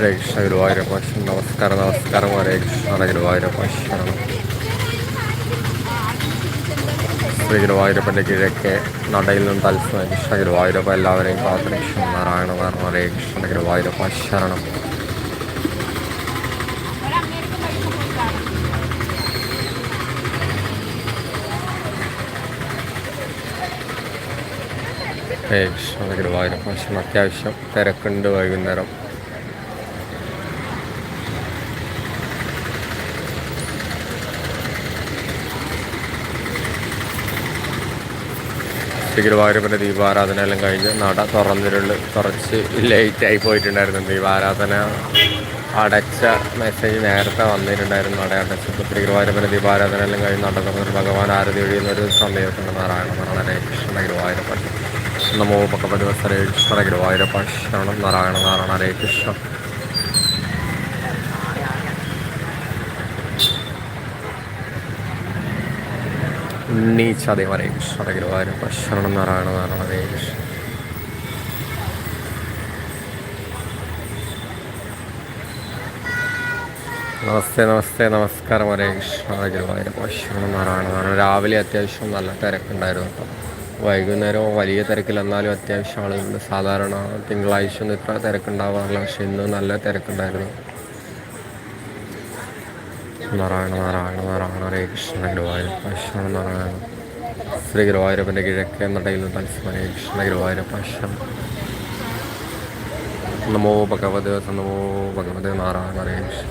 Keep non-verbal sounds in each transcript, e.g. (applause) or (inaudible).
ഹരേ കൃഷ്ണ ഗുരുവായൂരപ്പ. നമസ്കാരം. നമസ്കാരം കിഴക്കെ നടയിൽ നിന്ന് കൃഷ്ണ ഗുരുവായൂരപ്പ എല്ലാവരെയും കാത്തുരക്ഷം നാരായണ ഹരേ കൃഷ്ണ ഗുരുവായൂരപ്പ ശരണം. ഗുരുവായൂരപ്പ ശരണം അത്യാവശ്യം തിരക്കുണ്ട് വൈകുന്നേരം. ശ്രീ ഗുരുവായൂരപ്പന്റെ ദീപാരാധന എല്ലാം കഴിഞ്ഞ് നട തുറന്നിട്ടുണ്ട് കുറച്ച് ലേറ്റായി പോയിട്ടുണ്ടായിരുന്നു. ദീപാരാധന അടച്ച മെസ്സേജ് നേരത്തെ വന്നിട്ടുണ്ടായിരുന്നു. നട അടച്ചപ്പോൾ ശ്രീ ഗുരുവായൂരപ്പന്റെ ദീപാരാധന എല്ലാം കഴിഞ്ഞ് നട തുറന്നിട്ട് ഭഗവാൻ ആരതി ഒഴിയുന്നൊരു സമയത്തുണ്ട് നാരായണ നാരായണ കൃഷ്ണ ഗുരുവായൂരപ്പൻ. നമോ ഭഗവതി വസരേ കൃഷ്ണ ഗുരുവായൂരപ്പ ശരണം നാരായണ നാരായണ ഹരേ കൃഷ്ണ. ഉണ്ണീച്ചാതെ ഹരേ കൃഷ്ണ ഗുരുവായൂരപ്പ ശരണം നാരായണ നാരായണ ഹരേ കൃഷ്ണ നമസ്തേ നമസ്തേ നമസ്കാരം. ഹരേ കൃഷ്ണ ഗുരുവായൂരപ്പ ശരണം നാരായണ രാവിലെ അത്യാവശ്യം നല്ല തിരക്കുണ്ടായിരുന്നു കേട്ടോ. വൈകുന്നേരം വലിയ തിരക്കിൽ എന്നാലും അത്യാവശ്യം ആളുകളുണ്ട് സാധാരണ തിങ്കളാഴ്ച ഒന്നും ഇത്ര തിരക്കുണ്ടാവാറില്ല. പക്ഷെ ഇന്ന് നല്ല തിരക്കുണ്ടായിരുന്നു. നാരായണ നാരായണ നാരായണ ഹരേ കൃഷ്ണ ഗുരുവായൂരപ്പ ശരണം നാരായണ. ശ്രീ ഗുരുവായൂരപ്പന്റെ കിഴക്കേ നടയിൽ തത്സമയ കൃഷ്ണ ഗുരുവായൂരപ്പ ശരണം നമോ ഭഗവത് നമോ ഭഗവത് നാരായണ ഹരേ കൃഷ്ണ.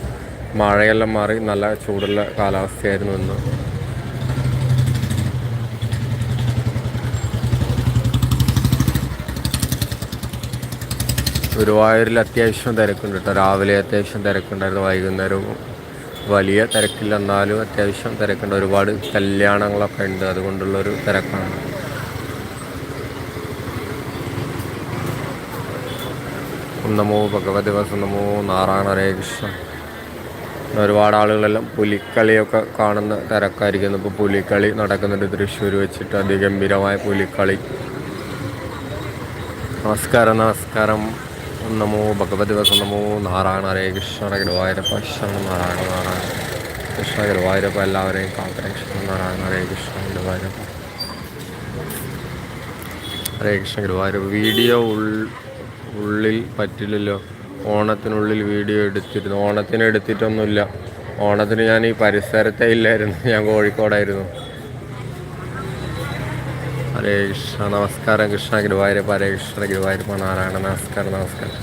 മഴയെല്ലാം മാറി നല്ല ചൂടുള്ള കാലാവസ്ഥയായിരുന്നു ഇന്ന്. ഗുരുവായൂരിൽ അത്യാവശ്യം തിരക്കുണ്ട് കേട്ടോ. രാവിലെ അത്യാവശ്യം തിരക്കുണ്ടായിരുന്നു. വൈകുന്നേരവും വലിയ തിരക്കില്ല എന്നാലും അത്യാവശ്യം തിരക്കുണ്ട്. ഒരുപാട് കല്യാണങ്ങളൊക്കെ ഉണ്ട്. അതുകൊണ്ടുള്ളൊരു തിരക്കാണ്. നമോ ഭഗവതി വസന്നമോ നമോ നാരായണ ഹരേ കൃഷ്ണ. ഒരുപാട് ആളുകളെല്ലാം പുലിക്കളിയൊക്കെ കാണുന്ന തിരക്കായിരിക്കുന്നു. ഇപ്പോൾ പുലിക്കളി നടക്കുന്നുണ്ട്. തൃശ്ശൂർ വെച്ചിട്ട് അതിഗംഭീരമായ പുലിക്കളി. നമസ്കാരം നമസ്കാരം. നമോ ഭഗവതി വസ നമോ നാരായണ ഹരേ കൃഷ്ണ ഗുരുവായൂരപ്പ ശരണം നാരായണ നാരായണ കൃഷ്ണ ഗുരുവായൂരപ്പ എല്ലാവരെയും കാത്തരക്ഷണം നാരായണ ഹരേ കൃഷ്ണ ഗുരുവായൂരപ്പ. ഹരേ കൃഷ്ണ ഗുരുവായൂരപ്പ. വീഡിയോ ഉള്ളിൽ പറ്റില്ലല്ലോ. ഓണത്തിനുള്ളിൽ വീഡിയോ എടുത്തിരുന്നു. ഓണത്തിന് എടുത്തിട്ടൊന്നുമില്ല. ഓണത്തിന് ഞാൻ ഈ പരിസരത്തെ ഇല്ലായിരുന്നു. ഞാൻ കോഴിക്കോടായിരുന്നു. ഹരേ കൃഷ്ണ. നമസ്കാരം. കൃഷ്ണ ഗുരുവായൂരപ്പ ഹരേ കൃഷ്ണ. ഗുരുവായൂരപ്പ നാരായണ നമസ്കാരം നമസ്കാരം.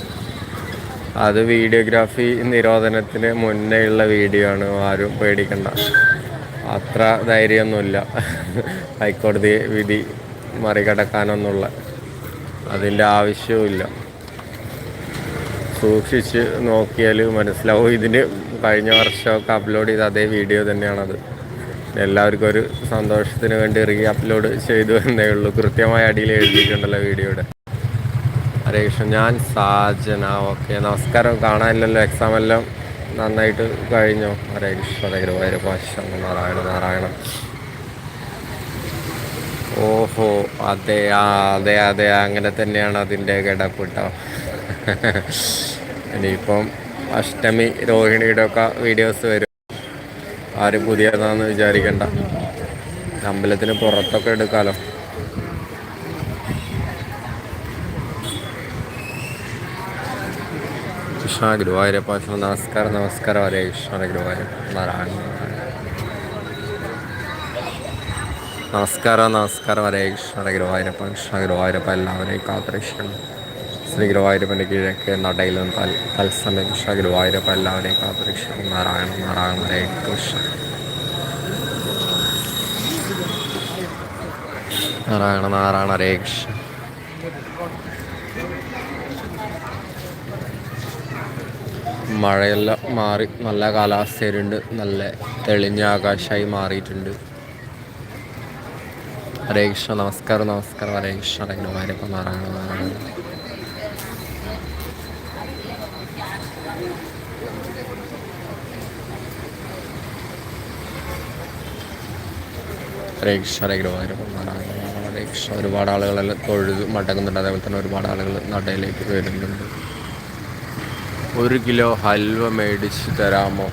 അത് വീഡിയോഗ്രാഫി നിരോധനത്തിന് മുന്നേ ഉള്ള വീഡിയോ ആണ്. ആരും പേടിക്കണ്ട. അത്ര ധൈര്യമൊന്നുമില്ല. ഹൈക്കോടതി വിധി മറികടക്കാനൊന്നുള്ള അതിന്റെ ആവശ്യവുമില്ല. സൂക്ഷിച്ച് നോക്കിയാൽ മനസ്സിലാവും. ഇതിന് കഴിഞ്ഞ വർഷമൊക്കെ അപ്ലോഡ് ചെയ്ത അതേ വീഡിയോ തന്നെയാണത്. എല്ലാവർക്കും ഒരു സന്തോഷത്തിന് വേണ്ടി റീ അപ്ലോഡ് ചെയ്തു എന്നേ ഉള്ളൂ. കൃത്യമായ അടിയിൽ എഴുതിയിട്ടുണ്ടല്ലോ വീഡിയോയുടെ. ഹരേ കൃഷ്ണൻ ഞാൻ സാജന. ഓക്കെ നമസ്കാരം. കാണാനില്ലല്ലോ എക്സാം എല്ലാം നന്നായിട്ട് കഴിഞ്ഞോ? ഹരേ കൃഷ്ണ ഹരേ ഗുരുവായൂരപ്പ ശരണം നാരായണ നാരായണ. ഓഹോ അതെ ആ അതെ അതെ അങ്ങനെ തന്നെയാണ് അതിന്റെ കിടപ്പിട്ടോ. ഇനിയിപ്പം അഷ്ടമി രോഹിണിയുടെ ഒക്കെ വീഡിയോസ് വരും. ആരും പുതിയതാന്ന് വിചാരിക്കണ്ട. അമ്പലത്തിന് പുറത്തൊക്കെ എടുക്കാലോ. കൃഷ്ണ ഗുരുവായൂരപ്പ നമസ്കാരം നമസ്കാരം. ഹരേ കൃഷ്ണ ഗുരുവായൂരപ്പ. നമസ്കാരം നമസ്കാരം. ഹരേ കൃഷ്ണ ഗുരുവായൂരപ്പ കൃഷ്ണ ഗുരുവായൂരപ്പ എല്ലാവരെയും കാത്തുരക്ഷിക്കണം ശ്രീ ഗുരുവായൂരപ്പന്റെ നടയിൽ നിന്ന് തൽ തത്സമയം കൃഷ്ണ ഗുരുവായൂരപ്പ എല്ലാവരെയും കാത്തുരക്ഷിക്കും. നാരായണ നാരായണ ഹരേ കൃഷ്ണ. നാരായണ നാരായണ ഹരേ കൃഷ്ണ. മഴയെല്ലാം മാറി. നല്ല കാലാവസ്ഥയിലുണ്ട് നല്ല തെളിഞ്ഞ ആകാശമായി മാറിയിട്ടുണ്ട്. ഹരേ കൃഷ്ണ. നമസ്കാരം നമസ്കാരം. ഹരേ കൃഷ്ണ. ഹരേ ഗുരുവായൂരപ്പ. നാരായണ നാരായണ. ഹരേ കൃഷ്ണ ഹരേ ഹരേ ഒരുപാട് ആളുകളെല്ലാം തൊഴുത് മടങ്ങുന്നുണ്ട്. അതേപോലെ തന്നെ ഒരുപാട് ആളുകൾ നടയിലേക്ക് വരുന്നുണ്ട്. ഒരു കിലോ ഹൽവ മേടിച്ച് തരാമോ?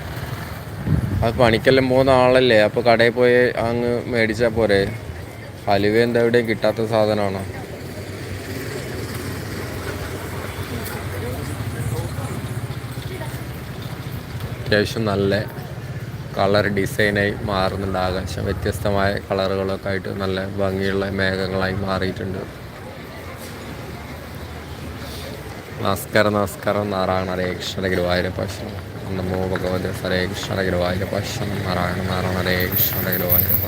അത് പണിക്കെല്ലാം പോകുന്ന ആളല്ലേ അപ്പോൾ കടയിൽ പോയി അങ്ങ് മേടിച്ചാൽ പോരെ? ഹലുവ എന്താ എവിടെയും കിട്ടാത്ത സാധനമാണോ? അത്യാവശ്യം നല്ല കളർ ഡിസൈനായി മാറുന്നുണ്ട് ആകാശം വ്യത്യസ്തമായ കളറുകളൊക്കെ ആയിട്ട് നല്ല ഭംഗിയുള്ള മേഘങ്ങളായി മാറിയിട്ടുണ്ട്. നമസ്കാരം നമസ്കാരം. നാരായണ ഹരേ കൃഷ്ണ ഗുരുവായൂരപ്പ നമോ ഭഗവതി ഹരേ കൃഷ്ണ ഗുരുവായൂരപ്പ നാരായണ നാരായണ ഹരേ കൃഷ്ണ ഗുരുവായൂരപ്പ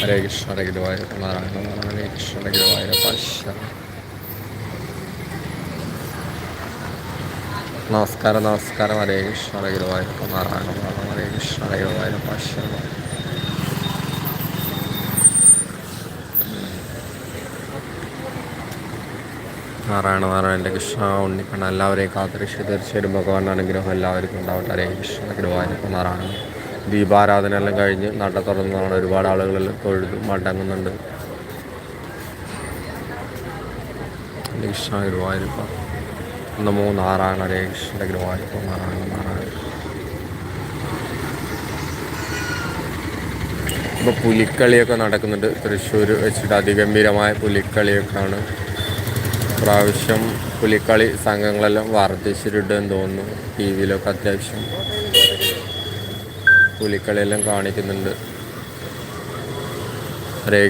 ഹരേ കൃഷ്ണ ഗുരുവായൂര നാരായണ നാരായണ ഹരേ കൃഷ്ണ ഗുരുവായൂരപ്പ നമസ്കാരം നമസ്കാരം. ഹരേ കൃഷ്ണ ഹരേ ഗുരുവായൂരപ്പ നാരായണ നാരായണ ഹരേ കൃഷ്ണ ഹരേ ഗുരുവായൂരപ്പ നാരായണ നാരായണന്റെ കൃഷ്ണ ഉണ്ണിക്കണ്ണ എല്ലാവരെയും കാത്തിരിച്ച് തീർച്ചയായിട്ടും ഭഗവാന്റെ അനുഗ്രഹം എല്ലാവർക്കും ഉണ്ടാവട്ടെ. ഹരേ കൃഷ്ണ ഗുരുവായൂരപ്പ നാരായണ ദീപാരാധന എല്ലാം കഴിഞ്ഞ് നട തുറന്നതാണ്. ഒരുപാട് ആളുകളെല്ലാം തൊഴുത് മടങ്ങുന്നുണ്ട്. കൃഷ്ണ ഗുരുവായൂരപ്പ നമോ നാരായണ ഹരേ കൃഷ്ണ ഗുരുവായൂരപ്പ നാരായണ നാരായണ. ഇപ്പോൾ പുലിക്കളിയൊക്കെ നടക്കുന്നുണ്ട്. തൃശ്ശൂർ വെച്ചിട്ട് അതിഗംഭീരമായ പുലിക്കളിയൊക്കെയാണ്. പ്രാവശ്യം പുലിക്കളി സംഘങ്ങളെല്ലാം വർദ്ധിച്ചിട്ടുണ്ടെന്ന് തോന്നുന്നു. ടി വിയിലൊക്കെ അത്യാവശ്യം പുലിക്കളിയെല്ലാം കാണിക്കുന്നുണ്ട്. ഹരേ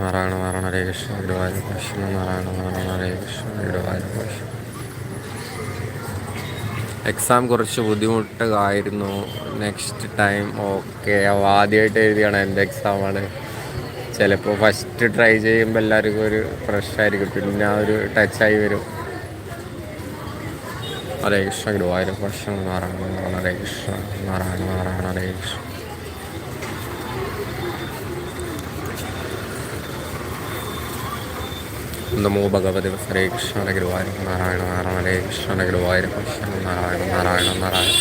നാരായണ നാരായണ ഹരേ ഗുരുവായൂർ കൃഷ്ണ നാരായണ നാരായണ ഹരേ ഗുരുവായൂർ കൃഷ്ണ എക്സാം കുറച്ച് ബുദ്ധിമുട്ടായിരുന്നു നെക്സ്റ്റ് ടൈം ഓക്കെ ആദ്യമായിട്ട് എഴുതിയാണ് എന്റെ എക്സാമാണ് ചിലപ്പോൾ ഫസ്റ്റ് ട്രൈ ചെയ്യുമ്പോൾ എല്ലാവർക്കും ഒരു ഫ്രഷായിരിക്കും പിന്നെ ആ ഒരു ടച്ചായി വരും. ഹരേ കൃഷ്ണ ഗുരുവായൂർ കൃഷ്ണ നാരായണ നാരായണ ഹരേ കൃഷ്ണ നാരായണ നാരായണ ഹരേ കൃഷ്ണ. നമോ ഭഗവതി ഹരേ കൃഷ്ണ ഗുരുവായൂർ നാരായണ നാരായണ ഹരേ കൃഷ്ണ ഗുരുവായൂർ കൃഷ്ണ നാരായണ നാരായണ നാരായണ.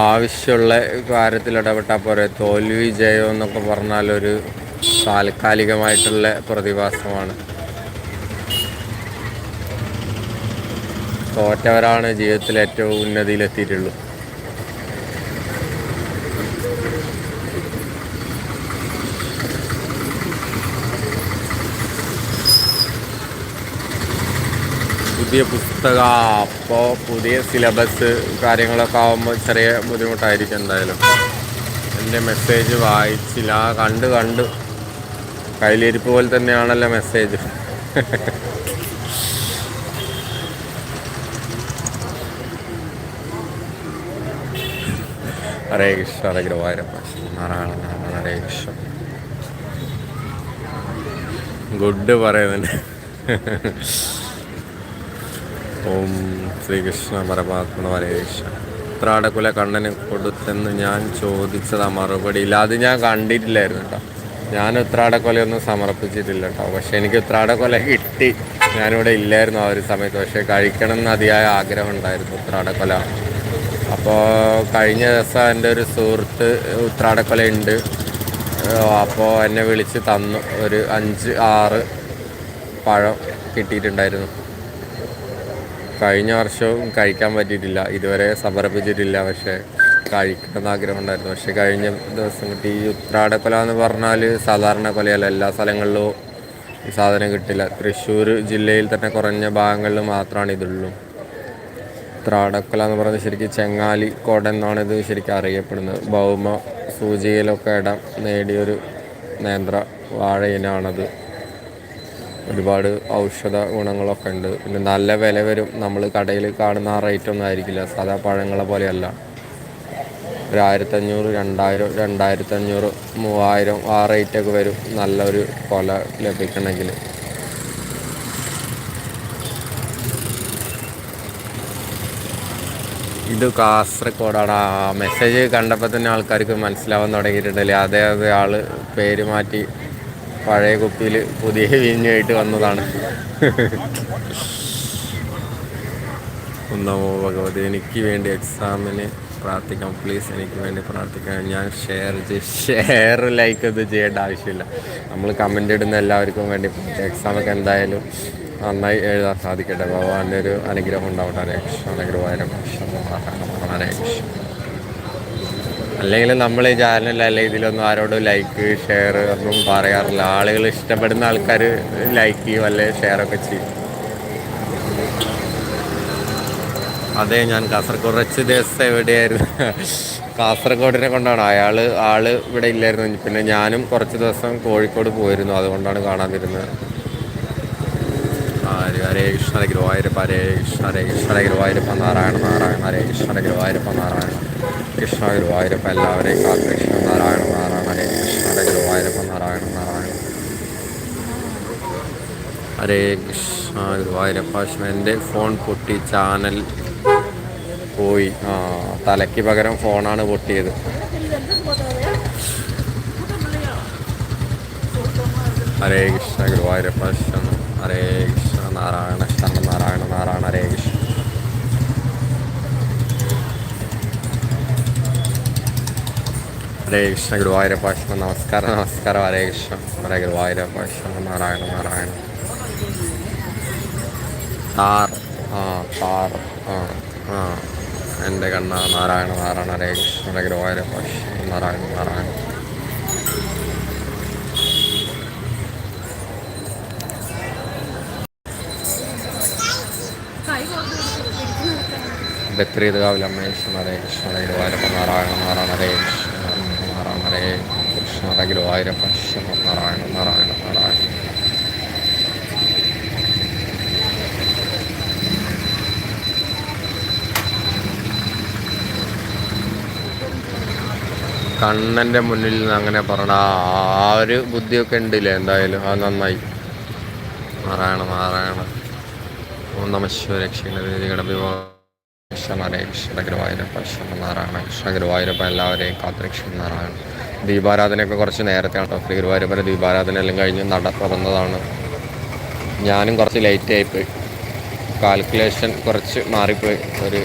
ആവശ്യമുള്ള കാര്യത്തിൽ ഇടപെട്ടാൽ പോരെ. തോൽവി ജയം എന്നൊക്കെ പറഞ്ഞാൽ ഒരു താൽക്കാലികമായിട്ടുള്ള പ്രതിഭാസമാണ്. തോറ്റവരാണ് ജീവിതത്തിൽ ഏറ്റവും ഉന്നതിയിലെത്തിയിട്ടുള്ളൂ. പുതിയ പുസ്തക അപ്പോൾ പുതിയ സിലബസ് കാര്യങ്ങളൊക്കെ ആകുമ്പോൾ ചെറിയ ബുദ്ധിമുട്ടായിരിക്കും എന്തായാലും. എന്റെ മെസ്സേജ് വായിച്ചില്ല. കണ്ട് കണ്ട്. കയ്യിലിരിപ്പ് പോലെ തന്നെയാണല്ലോ മെസ്സേജ് ഹരേ കൃഷ്ണ ഹരേ ഗുരുവായൂരപ്പ. നാരായണ നാരായണ ഹരേ കൃഷ്ണ. ഗുഡ് പറയുന്നുണ്ട്. ഓം ശ്രീകൃഷ്ണ പരമാത്മ പരേഷ കൃഷ്ണ ഉത്രാടക്കുല കണ്ണന് കൊടുത്തെന്ന് ഞാൻ ചോദിച്ചതാ മറുപടി. ഇല്ല അത് ഞാൻ കണ്ടിട്ടില്ലായിരുന്നു കേട്ടോ ഞാൻ ഉത്രാടക്കൊലയൊന്നും സമർപ്പിച്ചിട്ടില്ല കേട്ടോ പക്ഷെ എനിക്ക് ഉത്രാടക്കൊല കിട്ടി. ഞാനിവിടെ ഇല്ലായിരുന്നു ആ ഒരു സമയത്ത്. പക്ഷേ കഴിക്കണം എന്ന് അതിയായ ആഗ്രഹം ഉണ്ടായിരുന്നു ഉത്രാടക്കൊല അപ്പോൾ കഴിഞ്ഞ ദിവസം എന്റെ ഒരു സുഹൃത്ത് ഉത്രാടക്കൊല ഉണ്ട്. അപ്പോൾ എന്നെ വിളിച്ച് തന്നു. ഒരു അഞ്ച് ആറ് പഴം കിട്ടിയിട്ടുണ്ടായിരുന്നു. കഴിഞ്ഞ വർഷവും കഴിക്കാൻ പറ്റിയിട്ടില്ല. ഇതുവരെ സമർപ്പിച്ചിട്ടില്ല. പക്ഷേ കഴിക്കണമെന്ന് ആഗ്രഹം ഉണ്ടായിരുന്നു പക്ഷേ കഴിഞ്ഞ ദിവസം കിട്ടി. ഈ ഉത്രാടക്കൊല എന്ന് പറഞ്ഞാൽ സാധാരണ കൊലയല്ല. എല്ലാ സ്ഥലങ്ങളിലും സാധനം കിട്ടില്ല. തൃശ്ശൂർ ജില്ലയിൽ തന്നെ കുറഞ്ഞ ഭാഗങ്ങളിൽ മാത്രമാണ് ഇതുള്ളൂ. ഉത്രാടക്കൊല എന്ന് പറയുന്നത് ശരിക്കും ചെങ്ങാലി കോട എന്നാണ് ഇത് ശരിക്കും അറിയപ്പെടുന്നത്. ഭൗമ സൂചികയിലൊക്കെ ഇടം നേടിയൊരു നേന്ത്ര വാഴയിനാണത് ഒരുപാട് ഔഷധ ഗുണങ്ങളൊക്കെ ഉണ്ട്. പിന്നെ നല്ല വില വരും. നമ്മൾ കടയിൽ കാണുന്ന ആ റേറ്റ് ഒന്നും ആയിരിക്കില്ല. സാധാ പഴങ്ങളെ പോലെയല്ല. ഒരു ആയിരത്തഞ്ഞൂറ് രണ്ടായിരം രണ്ടായിരത്തഞ്ഞൂറ് മൂവായിരം ആ റേറ്റൊക്കെ വരും. നല്ലൊരു കൊല ലഭിക്കണമെങ്കിൽ ഇത് കാസർഗോഡാണ്. ആ മെസ്സേജ് കണ്ടപ്പോൾ തന്നെ ആൾക്കാർക്ക് മനസ്സിലാവാൻ തുടങ്ങിയിട്ടുണ്ടല്ലേ? അതേ അതേ ആൾ പേര് മാറ്റി പഴയ കുപ്പിയിൽ പുതിയ വീഞ്ഞായിട്ട് വന്നതാണ്. ഒന്നാമോ ഭഗവതി എനിക്ക് വേണ്ടി എക്സാമിന് പ്രാർത്ഥിക്കാം. പ്ലീസ് എനിക്ക് വേണ്ടി പ്രാർത്ഥിക്കാം. ഞാൻ ഷെയർ ഷെയർ ലൈക്ക് ഇത് ചെയ്യേണ്ട ആവശ്യമില്ല. നമ്മൾ കമന്റ് ഇടുന്ന എല്ലാവർക്കും വേണ്ടി എക്സാമൊക്കെ എന്തായാലും നന്നായി എഴുതാൻ സാധിക്കട്ടെ. ഭഗവാന്റെ ഒരു അനുഗ്രഹം ഉണ്ടാവട്ടെ. ഹരേ കൃഷ്ണ അനുഗ്രഹം ഹരേ കൃഷ്ണ. അല്ലെങ്കിൽ നമ്മൾ ഈ ചാനലല്ല ഇതിലൊന്നും ആരോടും ലൈക്ക് ഷെയർ ഒന്നും പറയാറില്ല. ആളുകൾ ഇഷ്ടപ്പെടുന്ന ആൾക്കാർ ലൈക്ക് ചെയ്യും അല്ലെങ്കിൽ ഷെയർ ഒക്കെ ചെയ്യും. അതെ ഞാൻ കാസർഗോഡ് കുറച്ച് ദിവസം എവിടെയായിരുന്നു? കാസർഗോഡിനെ കൊണ്ടാണ്. അയാൾ ആൾ ഇവിടെ ഇല്ലായിരുന്നു. പിന്നെ ഞാനും കുറച്ച് ദിവസം കോഴിക്കോട് പോയിരുന്നു. അതുകൊണ്ടാണ് കാണാതിരുന്നത്. ഹരി ഹരേ കൃഷ്ണ ഗുരുവായൂരപ്പ ഹരേ കൃഷ്ണ ഹരേ കൃഷ്ണ ഗുരുവായൂരപ്പ നാരായണ നാരായണ ഹരേ കൃഷ്ണ ഗുരുവായൂരപ്പ നാരായണ. കൃഷ്ണ ഗുരുവായൂരപ്പ എല്ലാവരെയും കാത്തുകൃഷ്ണ നാരായണ നാരായണ ഹരേ കൃഷ്ണ ഗുരുവായൂരപ്പ നാരായണ നാരായണ ഹരേ കൃഷ്ണ ഗുരുവായൂരപ്പ എന്റെ ഫോൺ പൊട്ടി ചാനൽ പോയി. തലയ്ക്ക് പകരം ഫോണാണ് പൊട്ടിയത്. ഹരേ കൃഷ്ണ ഗുരുവായൂരപ്പ ഹരേ കൃഷ്ണ നാരായണ നാരായണ നാരായണ ഹരേ കൃഷ്ണ. ഹരേ കൃഷ്ണ ഗുരുവായൂരപ്പ നമസ്കാരം നമസ്കാരം ഹരേ കൃഷ്ണ. ഹരേ ഗുരുവായൂരപ്പ ശരണം നാരായണ നാരായണ. താർ ആ താർ ആ ആ. എന്റെ കണ്ണ നാരായണ നാരായണ ഹരേ കൃഷ്ണ ഹരേ ഗുരുവായൂരപ്പ ശരണം നാരായണ നാരായണ. ബത്രീത് കാവിലമ്മേശ്വരം ഹരേ കൃഷ്ണ ഹരേ ഗുരുവായൂരപ്പ നാരായണ നാരായണ ഹരേ കൃഷ്ണ. ഹരേ കൃഷ്ണ ഹരേ ഗുരുവായൂരപ്പ ശിവ നാരായണ നാരായണ നാരായണ കണ്ണന്റെ മുന്നിൽ നിന്ന് അങ്ങനെ പറഞ്ഞ ആ ഒരു ബുദ്ധിയൊക്കെ ഉണ്ടല്ലേ എന്തായാലും അത് നന്നായി. നാരായണ നാരായണ ഓം നമ ശിവരക്ഷണ കൃഷ്ണ ഹരേ കൃഷ്ണ ഗുരുവായൂരപ്പ ശിവ നാരായണ കൃഷ്ണ ഗുരുവായൂരപ്പ എല്ലാവരെയും നാരായണ ദീപാരാധനയൊക്കെ കുറച്ച് നേരത്തെ കേട്ടോ ശ്രീ ഗുരുവായൂരപ്പന്റെ ദീപാരാധന എല്ലാം കഴിഞ്ഞ് നട തുറന്നതാണ്. ഞാനും കുറച്ച് ലേറ്റ് ആയിപ്പോയി കാൽക്കുലേഷൻ കുറച്ച് മാറിപ്പോയി. ഒരു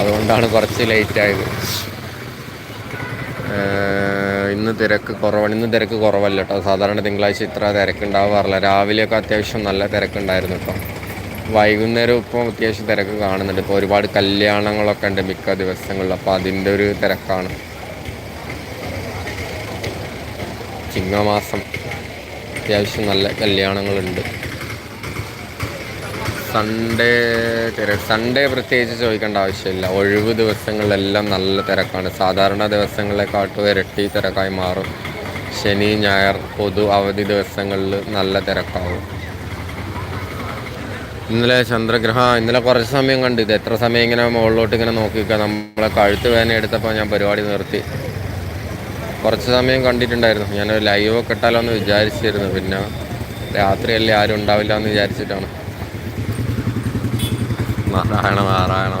അതുകൊണ്ടാണ് കുറച്ച് ലേറ്റ് ആയത്. ഇന്ന് തിരക്ക് കുറവാണ്. ഇന്ന് തിരക്ക് കുറവല്ല കേട്ടോ സാധാരണ തിങ്കളാഴ്ച ഇത്ര തിരക്കുണ്ടാവാറില്ല. രാവിലെയൊക്കെ അത്യാവശ്യം നല്ല തിരക്കുണ്ടായിരുന്നു കേട്ടോ വൈകുന്നേരം ഇപ്പോൾ അത്യാവശ്യം തിരക്ക് കാണുന്നുണ്ട്. ഇപ്പോൾ ഒരുപാട് കല്യാണങ്ങളൊക്കെ ഉണ്ട് മിക്ക ദിവസങ്ങളിൽ അപ്പോൾ അതിന്റെ ഒരു തിരക്കാണ്. ചിങ്ങമാസം അത്യാവശ്യം നല്ല കല്യാണങ്ങളുണ്ട്. സൺഡേ തിരക്ക് സൺഡേ പ്രത്യേകിച്ച് ചോദിക്കേണ്ട ആവശ്യമില്ല. ഒഴിവ് ദിവസങ്ങളിലെല്ലാം നല്ല തിരക്കാണ്. സാധാരണ ദിവസങ്ങളെക്കാട്ടും ഇരട്ടി തിരക്കായി മാറും. ശനി ഞായർ പൊതു അവധി ദിവസങ്ങളിൽ നല്ല തിരക്കാവും. ഇന്നലെ ചന്ദ്രഗ്രഹ ഇന്നലെ കുറച്ച് സമയം കണ്ടു ഇത് എത്ര സമയം ഇങ്ങനെ മുകളിലോട്ട് ഇങ്ങനെ നോക്കിക്കുക നമ്മളെ കഴുത്ത് വേദന എടുത്തപ്പോൾ ഞാൻ പരിപാടി നിർത്തി. കുറച്ച് സമയം കണ്ടിട്ടുണ്ടായിരുന്നു. ഞാൻ ലൈവ് ഒക്കെ ഇട്ടാലോ എന്ന് വിചാരിച്ചിരുന്നു. പിന്നെ രാത്രിയല്ലേ ആരും ഉണ്ടാവില്ല എന്ന് വിചാരിച്ചിട്ടാണ്. നാരായണ നാരായണ.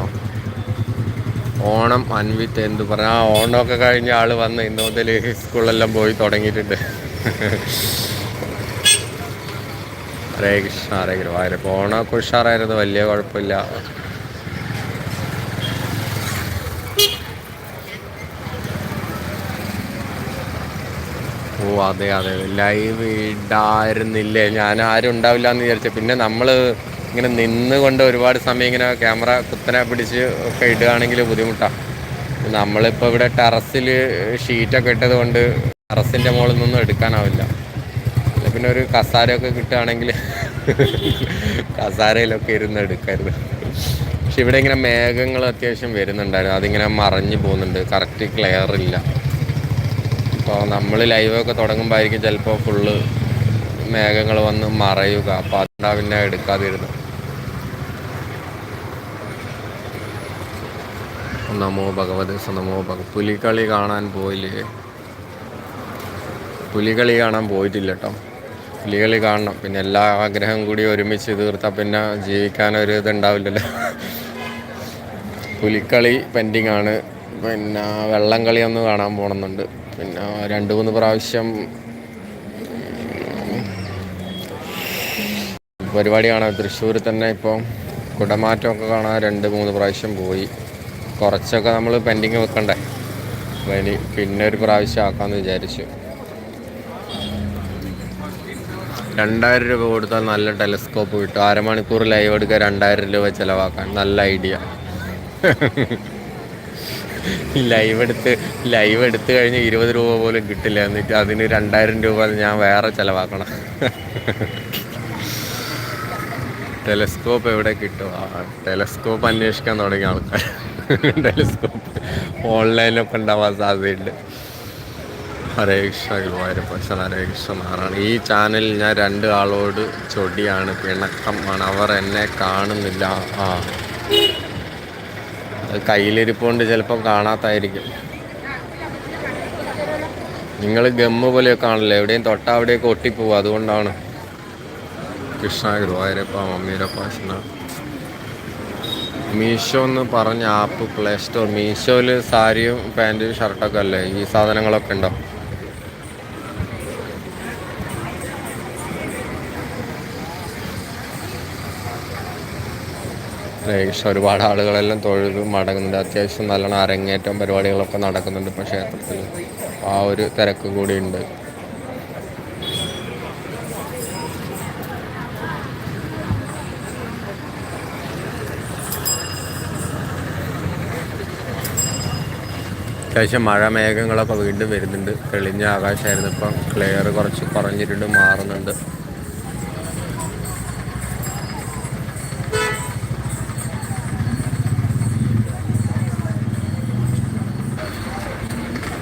ഓണം അൻവിത്ത് എന്ത് പറഞ്ഞാൽ ആ ഓണമൊക്കെ കഴിഞ്ഞ ആൾ വന്ന് ഇന്ന് മുതൽ സ്കൂളിലെല്ലാം പോയി തുടങ്ങിയിട്ടുണ്ട്. ഹരേ കൃഷ്ണ ഹരേ ഗുരുവായൂരപ്പ. ഓണമൊക്കെ ഉഷാറായിരുന്നു. വലിയ കുഴപ്പമില്ല ഓ അതെ അതെ. ലൈവ് ഇടായിരുന്നില്ലേ? ഞാൻ ആരും ഉണ്ടാവില്ല എന്ന് വിചാരിച്ചു. പിന്നെ നമ്മൾ ഇങ്ങനെ നിന്നുകൊണ്ട് ഒരുപാട് സമയം ഇങ്ങനെ ക്യാമറ കുത്തനെ പിടിച്ച് ഒക്കെ ഇടുകയാണെങ്കിൽ ബുദ്ധിമുട്ടാണ് നമ്മളിപ്പോൾ ഇവിടെ ടെറസിൽ ഷീറ്റൊക്കെ ഇട്ടത് കൊണ്ട് ടെറസിന്റെ മുകളിൽ നിന്നും എടുക്കാനാവില്ല. പിന്നെ ഒരു കസാരയൊക്കെ കിട്ടുകയാണെങ്കിൽ കസാരയിലൊക്കെ ഇരുന്ന് എടുക്കരുത് പക്ഷെ ഇവിടെ ഇങ്ങനെ മേഘങ്ങൾ അത്യാവശ്യം വരുന്നുണ്ടായിരുന്നു. അതിങ്ങനെ മറഞ്ഞു പോകുന്നുണ്ട്. കറക്റ്റ് ക്ലിയർ ഇല്ല. അപ്പോൾ നമ്മൾ ലൈവൊക്കെ തുടങ്ങുമ്പോൾ ആയിരിക്കും ചിലപ്പോൾ ഫുള്ള് മേഘങ്ങൾ വന്ന് മറയുക. അപ്പോൾ അതുകൊണ്ടാ പിന്നെ എടുക്കാതിരുന്നു നമോ ഭഗവത് നമോ ഭഗ പുലിക്കളി കാണാൻ പോയില്ലേ? പുലികളി കാണാൻ പോയിട്ടില്ല കേട്ടോ. പുലികളി കാണണം. പിന്നെ എല്ലാ ആഗ്രഹം കൂടി ഒരുമിച്ച് തീർത്താൽ പിന്നെ ജീവിക്കാനൊരു ഇതുണ്ടാവില്ലല്ലോ. പുലിക്കളി പെൻഡിങ് ആണ്. പിന്നെ വെള്ളം ഒന്ന് കാണാൻ പോകണമെന്നുണ്ട് പിന്നെ രണ്ട് മൂന്ന് പ്രാവശ്യം പരിപാടിയാണ്. തൃശ്ശൂർ തന്നെ ഇപ്പോൾ കുടമാറ്റമൊക്കെ കാണാൻ രണ്ട് മൂന്ന് പ്രാവശ്യം പോയി. കുറച്ചൊക്കെ നമ്മൾ പെൻഡിങ് വെക്കണ്ടേ. ഇനി പിന്നെ ഒരു പ്രാവശ്യം ആക്കാമെന്ന് വിചാരിച്ചു. രണ്ടായിരം രൂപ കൊടുത്താൽ നല്ല ടെലിസ്കോപ്പ് കിട്ടും. അരമണിക്കൂർ ലൈവ് എടുക്കുക രണ്ടായിരം രൂപ ചിലവാക്കാൻ. നല്ല ഐഡിയ. (laughs) ലൈവ് എടുത്ത് ലൈവ് എടുത്തു കഴിഞ്ഞ് ഇരുപത് രൂപ പോലും കിട്ടില്ല. എന്നിട്ട് അതിന് രണ്ടായിരം രൂപ ഞാൻ വേറെ ചിലവാക്കണം. ടെലസ്കോപ്പ് എവിടെ കിട്ടും? ആ ടെലസ്കോപ്പ് അന്വേഷിക്കാൻ തുടങ്ങിയ ആൾക്കാർ. ടെലസ്കോപ്പ് ഓൺലൈനിലൊക്കെ ഉണ്ടാവാൻ സാധ്യതയുണ്ട്. ഹരേ കൃഷ്ണ ഗുരുവായൂരപ്പ ഹരേ കൃഷ്ണ നാരായണ ഈ ചാനലിൽ ഞാൻ രണ്ട് ആളോട് ചൊടിയാണ്. പിണക്കമാണ് അവർ എന്നെ കാണുന്നില്ല. ആ. കയ്യിലിരിപ്പുകൊണ്ട് ചിലപ്പം കാണാത്തായിരിക്കും. നിങ്ങൾ ഗമ്മ പോലെയൊക്കെ ആണല്ലോ എവിടെയും തൊട്ട അവിടെയൊക്കെ ഒട്ടിപ്പോവും അതുകൊണ്ടാണ്. കൃഷ്ണ ഗുരുവായൂരപ്പ മമ്മീരപ്പ കൃഷ്ണ മീഷോ എന്ന് പറഞ്ഞ ആപ്പ് പ്ലേ സ്റ്റോർ മീഷോയിൽ സാരിയും പാന്റും ഷർട്ടൊക്കെ അല്ലേ? ഈ സാധനങ്ങളൊക്കെ ഉണ്ടോ? ഏകദേശം ഒരുപാട് ആളുകളെല്ലാം തൊഴുത് മടങ്ങുന്നുണ്ട്. അത്യാവശ്യം നല്ലോണം അരങ്ങേറ്റം പരിപാടികളൊക്കെ നടക്കുന്നുണ്ട്. ഇപ്പോൾ ക്ഷേത്രത്തിൽ ആ ഒരു തിരക്ക് കൂടിയുണ്ട്. അത്യാവശ്യം മഴ മേഘങ്ങളൊക്കെ വീണ്ടും വരുന്നുണ്ട്. തെളിഞ്ഞ ആകാശമായിരുന്നു ഇപ്പം. ക്ലിയർ കുറച്ച് കുറഞ്ഞിട്ടുണ്ട് മാറുന്നുണ്ട്.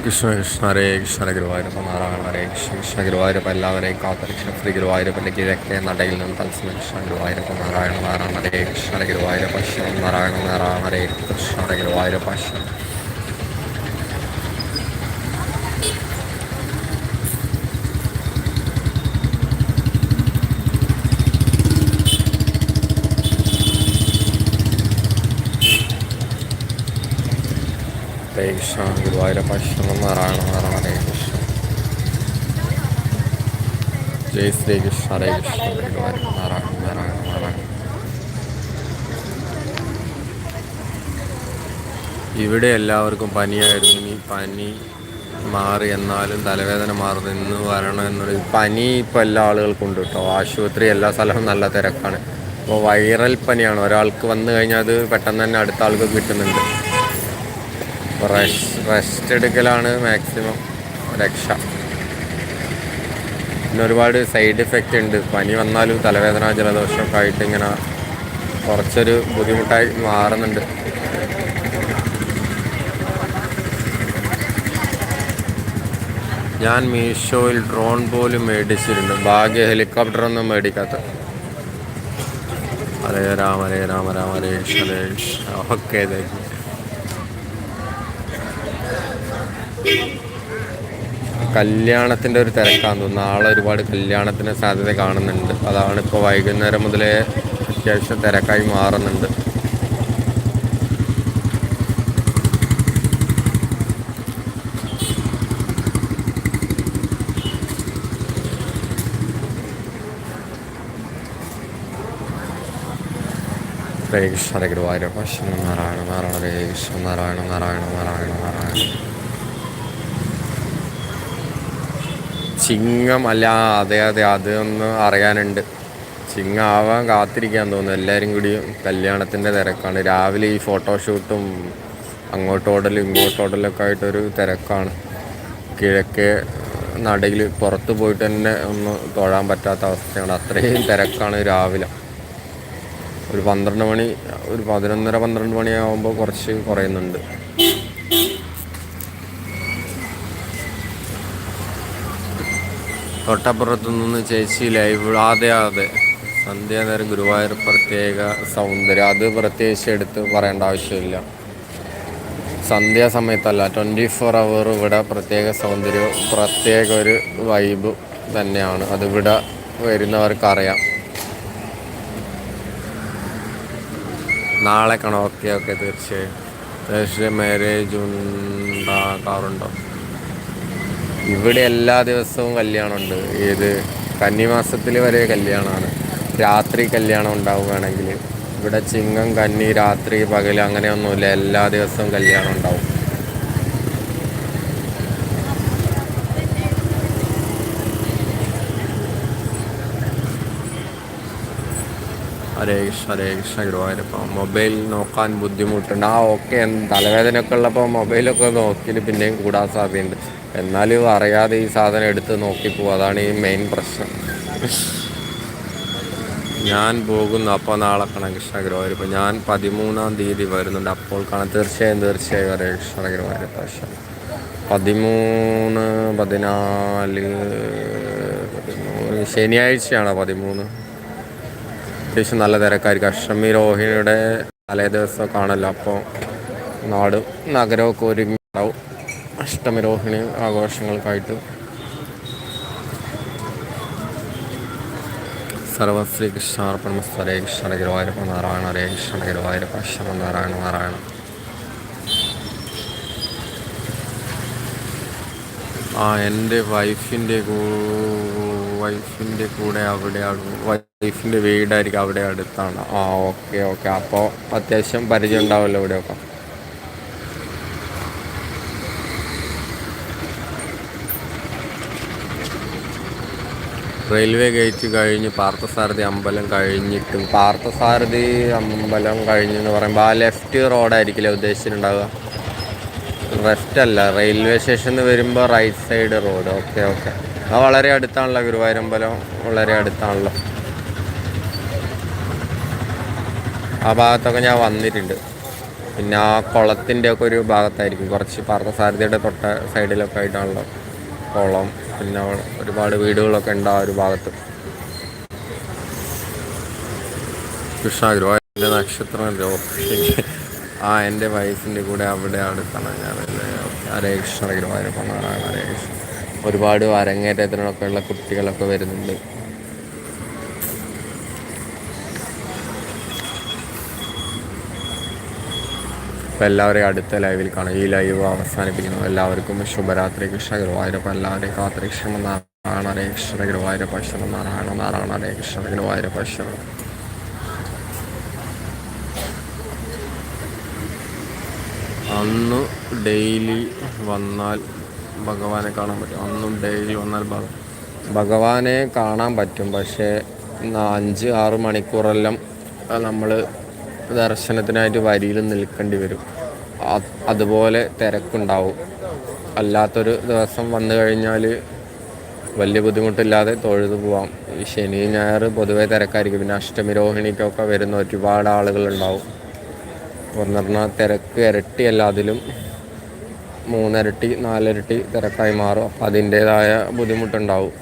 കൃഷ്ണ കൃഷ്ണ ഹരേ കൃഷ്ണ ഗുരുവായൂരപ്പ നാരായണ ഹരേ കൃഷ്ണ കൃഷ്ണ ഗുരുവായൂരപ്പ എല്ലാവരെയും കാത്തകൃഷ്ണ ശ്രീ ഗുരുവായൂരപ്പന്റെ കിഴക്കേ നടയിൽ നിന്ന് തത്സമ കൃഷ്ണ ഗുരുവായൂരപ്പ നാരായണ നാരായണ ഹരേ കൃഷ്ണ ഗുരുവായൂരപ്പ ശിവൻ നാരായണ നാരായണ ഹരേ കൃഷ്ണ ഗുരുവായൂരപ്പ ശിവം ഹരേ കൃഷ്ണ ഗുരുവായൂരപ്പ ശിവം നാരായണ നാരായണ ഹരേ കൃഷ്ണ ജയ് ശ്രീ കൃഷ്ണ ഹരേ കൃഷ്ണ ഗുരുവായൂരപ്പ നാരായണ നാരായണ നാരായണ. ഇവിടെ എല്ലാവർക്കും പനിയായിരുന്നു. ഇനി പനി മാറി എന്നാലും തലവേദന മാറുന്നു. ഇന്ന് വരണം എന്നൊരു പനി ഇപ്പോൾ എല്ലാ ആളുകൾക്കും ഉണ്ട് കേട്ടോ. ആശുപത്രി എല്ലാ സ്ഥലവും നല്ല തിരക്കാണ്. അപ്പോൾ വൈറൽ പനിയാണ്. ഒരാൾക്ക് വന്നു കഴിഞ്ഞാൽ അത് പെട്ടെന്ന് തന്നെ അടുത്ത ആൾക്ക് കിട്ടുന്നുണ്ട്. അപ്പോൾ റെസ്റ്റ് റെസ്റ്റ് എടുക്കലാണ് മാക്സിമം രക്ഷ. പിന്നെ ഒരുപാട് സൈഡ് എഫക്റ്റ് ഉണ്ട്. പനി വന്നാലും തലവേദന ജലദോഷമൊക്കെ ആയിട്ട് ഇങ്ങനെ കുറച്ചൊരു ബുദ്ധിമുട്ടായി മാറുന്നുണ്ട്. ഞാൻ മീഷോയിൽ ഡ്രോൺ പോലും മേടിച്ചിട്ടുണ്ട്. ഭാഗ്യ ഹെലികോപ്റ്റർ ഒന്നും മേടിക്കാത്ത. ഹരേ രാമ ഹരേ രാമ രാമ ഓക്കെ താങ്ക് കല്യാണത്തിന്റെ ഒരു തിരക്കാന്ന് തോന്നുന്നു. നാളെ ഒരുപാട് കല്യാണത്തിന് സാധ്യത കാണുന്നുണ്ട്. അതാണ് ഇപ്പോൾ വൈകുന്നേരം മുതലേ അത്യാവശ്യം തിരക്കായി മാറുന്നുണ്ട്. ഹരേ കൃഷ്ണ ഹരേ ഗുരുവായൂരപ്പ ശ്രീ നാരായണ നാരായണ ഹരേ കൃഷ്ണ നാരായണ നാരായണ നാരായണ നാരായണ. ചിങ്ങം അല്ല അതെ അതെ അതൊന്ന് അറിയാനുണ്ട്. ചിങ്ങം ആവാൻ കാത്തിരിക്കാൻ തോന്നുന്നു. എല്ലാവരും കൂടി കല്യാണത്തിന്റെ തിരക്കാണ്. രാവിലെ ഈ ഫോട്ടോഷൂട്ടും അങ്ങോട്ടോടലും ഇങ്ങോട്ടോടലൊക്കെ ആയിട്ടൊരു തിരക്കാണ്. കിഴക്കേ നടയിൽ പുറത്ത് പോയിട്ട് തന്നെ ഒന്ന് തൊഴാൻ പറ്റാത്ത അവസ്ഥയാണ്. അത്രയും തിരക്കാണ് രാവിലെ. ഒരു പന്ത്രണ്ട് മണി ഒരു പതിനൊന്നര പന്ത്രണ്ട് മണിയാകുമ്പോൾ കുറച്ച് കുറയുന്നുണ്ട്. തൊട്ടപ്പുറത്തു നിന്ന് ചേച്ചി ലൈവ് അതെ അതെ സന്ധ്യാനേരം ഗുരുവായൂർ പ്രത്യേക സൗന്ദര്യം. അത് പ്രത്യേകിച്ച് എടുത്ത് പറയേണ്ട ആവശ്യമില്ല. സന്ധ്യാസമയത്തല്ല ട്വന്റി ഫോർ അവർ ഇവിടെ പ്രത്യേക സൗന്ദര്യവും പ്രത്യേക ഒരു വൈബ് തന്നെയാണ്. അതിവിടെ വരുന്നവർക്കറിയാം. നാളെ കാണാം ഓക്കെ ഓക്കെ തീർച്ചയായും. തീർച്ചയായും മാരേജ് ഉണ്ടാകാറുണ്ടോ? ഇവിടെ എല്ലാ ദിവസവും കല്യാണമുണ്ട്. ഏത് കന്നിമാസത്തിൽ വരെ കല്യാണമാണ്. രാത്രി കല്യാണം ഉണ്ടാവുകയാണെങ്കിൽ ഇവിടെ ചിങ്ങം കന്നി രാത്രി പകൽ അങ്ങനെയൊന്നുമില്ല. എല്ലാ ദിവസവും കല്യാണം ഉണ്ടാവും. ഹരേ കൃഷ്ണ ഹരേ കൃഷ്ണ മൊബൈൽ നോക്കാൻ ബുദ്ധിമുട്ടുണ്ട്. ആ ഓക്കെ. തലവേദനയൊക്കെ ഉള്ളപ്പോൾ മൊബൈലൊക്കെ നോക്കിയിട്ട് പിന്നെയും കൂടാൻ സാധ്യതയുണ്ട്. എന്നാലും അറിയാതെ ഈ സാധനം എടുത്ത് നോക്കിപ്പോവും അതാണ് ഈ മെയിൻ പ്രശ്നം. ഞാൻ പോകുന്നു. അപ്പോൾ നാളെ കാണാം കൃഷ്ണ ഗുരുവായൂരപ്പ ഞാൻ പതിമൂന്നാം തീയതി വരുന്നുണ്ട്. അപ്പോൾ കാണാം. തീർച്ചയായും തീർച്ചയായും വരാം കൃഷ്ണ ഗുരുവായൂരപ്പ പതിമൂന്ന് പതിനാല് ശനിയാഴ്ചയാണ് പതിമൂന്ന്. അത്യാവശ്യം നല്ല തിരക്കായിരിക്കും. അഷ്ടമി രോഹിണിയുടെ തലേ ദിവസം കാണല്ലോ. അപ്പോൾ നാട് നഗരമൊക്കെ ഒരുങ്ങിണ്ടാവും അഷ്ടമി രോഹിണി ആഘോഷങ്ങൾക്കായിട്ട് സർവശ്രീ കൃഷ്ണാർപ്പണം ഹരേ കൃഷ്ണ ഗുരുവായൂരപ്പ നാരായണ ഹരേ കൃഷ്ണ ഗുരുവായൂരപ്പ ശമ നാരായണ നാരായണ ആ എന്റെ വൈഫിന്റെ വൈഫിന്റെ കൂടെ അവിടെ വൈഫിന്റെ വീടായിരിക്കും അവിടെ അടുത്താണ്. ആ ഓക്കെ ഓക്കെ. അപ്പോൾ അത്യാവശ്യം പരിചയം ഉണ്ടാവുമല്ലോ ഇവിടെയൊക്കെ. റെയിൽവേ ഗേറ്റ് കഴിഞ്ഞ് പാർത്ഥസാരഥി അമ്പലം കഴിഞ്ഞിട്ടും പാർത്ഥസാരഥി അമ്പലം കഴിഞ്ഞെന്ന് പറയുമ്പോൾ ആ ലെഫ്റ്റ് റോഡായിരിക്കില്ലേ ഉദ്ദേശിച്ചിട്ടുണ്ടാവുക? ലെഫ്റ്റ് അല്ല റെയിൽവേ സ്റ്റേഷനിൽ വരുമ്പോൾ right side road okay okay അത് വളരെ അടുത്താണല്ലോ ഗുരുവായൂരമ്പലം വളരെ അടുത്താണല്ലോ. ആ ഭാഗത്തൊക്കെ ഞാൻ വന്നിട്ടുണ്ട്. പിന്നെ ആ കുളത്തിന്റെ ഒക്കെ ഒരു ഭാഗത്തായിരിക്കും. കുറച്ച് പാർത്ഥസാരഥിയുടെ തൊട്ട സൈഡിലൊക്കെ ആയിട്ടാണല്ലോ. കുളം പിന്നെ ഒരുപാട് വീടുകളൊക്കെ ഉണ്ട് ആ ഒരു ഭാഗത്ത്. കൃഷ്ണ നക്ഷത്രം ആ എന്റെ വയസ്സിന്റെ കൂടെ അവിടെ അടുത്താണ് ഞാൻ ഹരേ കൃഷ്ണ ഗുരുവായൂരപ്പ നാരായണ ഹരേ കൃഷ്ണ ഒരുപാട് അരങ്ങേറ്റത്തിനൊക്കെ ഉള്ള കുട്ടികളൊക്കെ വരുന്നുണ്ട്. അപ്പോൾ എല്ലാവരെയും അടുത്ത ലൈവിൽ കാണാം. ഈ ലൈവ് അവസാനിപ്പിക്കുന്നു. എല്ലാവർക്കും ശുഭരാത്രി. കൃഷ്ണ ഗുരുവായൂരപ്പ എല്ലാവരെയും കാത്രി നാരായണ ഹരേ കൃഷ്ണ ഗുരുവായൂരപ്പ ശരണം നാരായണ നാരായണ ഹരേ കൃഷ്ണ ഗുരുവായൂരപ്പ ശരണം അന്ന് ഡെയിലി വന്നാൽ ഭഗവാനെ കാണാൻ പറ്റും. അന്നും ഡെയിലി വന്നാൽ ഭഗവാനെ കാണാൻ പറ്റും. പക്ഷേ അഞ്ച് ആറ് മണിക്കൂറെല്ലാം നമ്മൾ ദർശനത്തിനായിട്ട് വരിയിൽ നിൽക്കേണ്ടി വരും. അതുപോലെ തിരക്കുണ്ടാവും. അല്ലാത്തൊരു ദിവസം വന്നു കഴിഞ്ഞാൽ വലിയ ബുദ്ധിമുട്ടില്ലാതെ തൊഴുതു പോവാം. ഈ ശനി ഞായർ പൊതുവേ തിരക്കായിരിക്കും. പിന്നെ അഷ്ടമി രോഹിണിക്കൊക്കെ വരുന്ന ഒരുപാട് ആളുകളുണ്ടാവും. എന്ന് പറഞ്ഞാൽ തിരക്ക് ഇരട്ടിയല്ല അതിലും മൂന്നിരട്ടി നാലിരട്ടി തിരക്കായി മാറും. അപ്പം അതിന്റേതായ ബുദ്ധിമുട്ടുണ്ടാവും.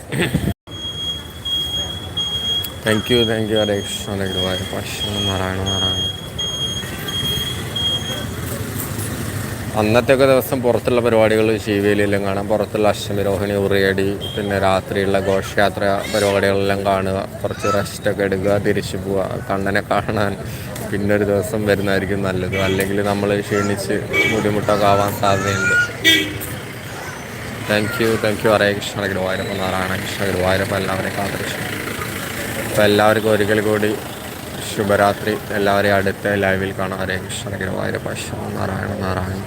Thank you thank you Hare Krishna Narayana Narayana. അന്നത്തെയൊക്കെ ദിവസം പുറത്തുള്ള പരിപാടികൾ ശിവേലിയെല്ലാം കാണാം. പുറത്തുള്ള അഷ്ടമിരോഹിണി ഉറിയടി പിന്നെ രാത്രിയുള്ള ഘോഷയാത്ര പരിപാടികളെല്ലാം കാണുക. കുറച്ച് റെസ്റ്റൊക്കെ എടുക്കുക തിരിച്ചു പോവുക. കണ്ണനെ കാണാൻ പിന്നെ ഒരു ദിവസം വരുന്നതായിരിക്കും നല്ലത്. അല്ലെങ്കിൽ നമ്മൾ ക്ഷീണിച്ച് ബുദ്ധിമുട്ടൊക്കെ ആവാൻ സാധ്യതയുണ്ട്. Thank you thank you Hare Krishna. Guruvayurappa Narayana Krishna. Guruvayurappa എല്ലാവരെയും കാത്തിരിച്ചു അപ്പോൾ എല്ലാവർക്കും ഒരിക്കൽ കൂടി ശുഭരാത്രി. എല്ലാവരെയും അടുത്ത ലൈവിൽ കാണാം. ഹരേ കൃഷ്ണ. ഗുരുവായൂരപ്പ നാരായണ നാരായണ